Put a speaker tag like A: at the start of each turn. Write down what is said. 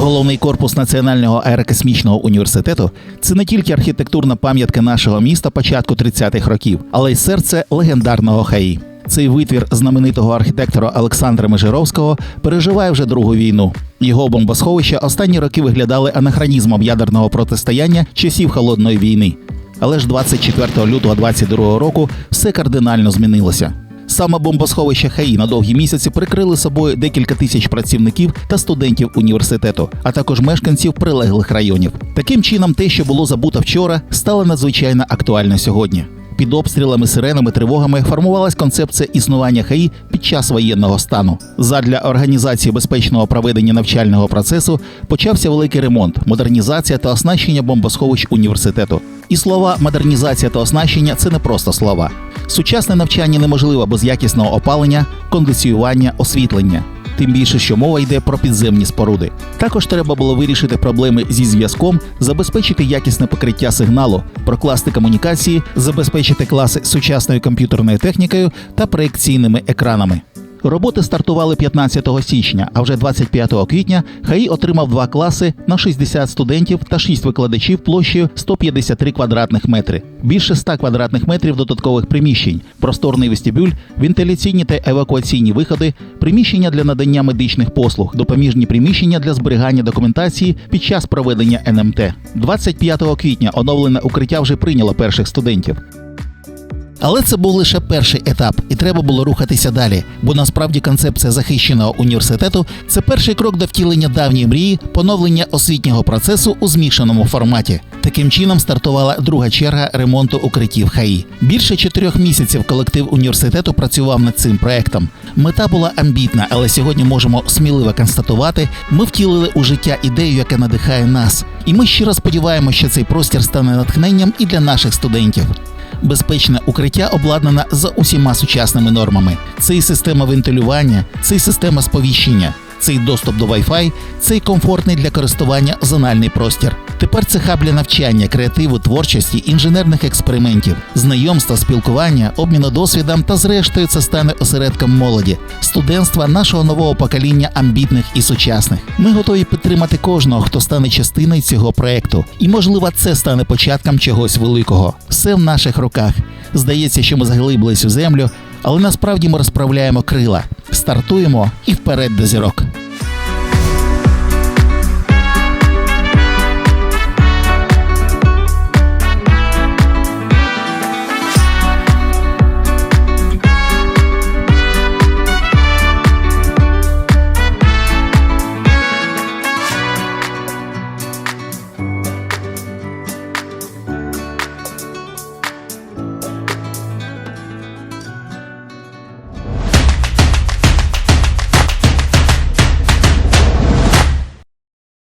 A: Головний корпус Національного аерокосмічного університету це не тільки архітектурна пам'ятка нашого міста початку 30-х років, але й серце легендарного ХАІ. Цей витвір знаменитого архітектора Олександра Межировського переживає вже другу війну. Його бомбосховища останні роки виглядали анахронізмом ядерного протистояння часів холодної війни. Але ж 24 лютого 22 року все кардинально змінилося. Саме бомбосховище ХАІ на довгі місяці прикрили собою декілька тисяч працівників та студентів університету, а також мешканців прилеглих районів. Таким чином, те, що було забуто вчора, стало надзвичайно актуально сьогодні. Під обстрілами, сиренами, тривогами формувалась концепція існування ХАІ під час воєнного стану. Задля організації безпечного проведення навчального процесу почався великий ремонт, модернізація та оснащення бомбосховищ університету. І слова модернізація та оснащення це не просто слова. Сучасне навчання неможливо без якісного опалення, кондиціювання, освітлення. Тим більше, що мова йде про підземні споруди. Також треба було вирішити проблеми зі зв'язком, забезпечити якісне покриття сигналу, прокласти комунікації, забезпечити класи сучасною комп'ютерною технікою та проекційними екранами. Роботи стартували 15 січня, а вже 25 квітня ХАІ отримав два класи на 60 студентів та 6 викладачів площею 153 квадратних метри. Більше 100 квадратних метрів додаткових приміщень, просторний вестибюль, вентиляційні та евакуаційні виходи, приміщення для надання медичних послуг, допоміжні приміщення для зберігання документації під час проведення НМТ. 25 квітня оновлене укриття вже прийняло перших студентів. Але це був лише перший етап, і треба було рухатися далі. Бо насправді концепція захищеного університету це перший крок до втілення давньої мрії, поновлення освітнього процесу у змішаному форматі. Таким чином стартувала друга черга ремонту укриттів ХАІ. Більше чотирьох місяців колектив університету працював над цим проектом. Мета була амбітна, але сьогодні можемо сміливо констатувати, ми втілили у життя ідею, яка надихає нас. І ми щиро сподіваємося, що цей простір стане натхненням і для наших студентів. Безпечне укриття обладнане за усіма сучасними нормами. Це і система вентилювання, це і система сповіщення, це і доступ до Wi-Fi, це і комфортний для користування зональний простір. Тепер це хаб для навчання, креативу, творчості, інженерних експериментів, знайомства, спілкування, обміну досвідом та, зрештою, це стане осередком молоді, студентства нашого нового покоління амбітних і сучасних. Ми готові підтримати кожного, хто стане частиною цього проекту. І, можливо, це стане початком чогось великого. Все в наших руках. Здається, що ми заглиблись у землю, але насправді ми розправляємо крила, стартуємо і вперед до зірок.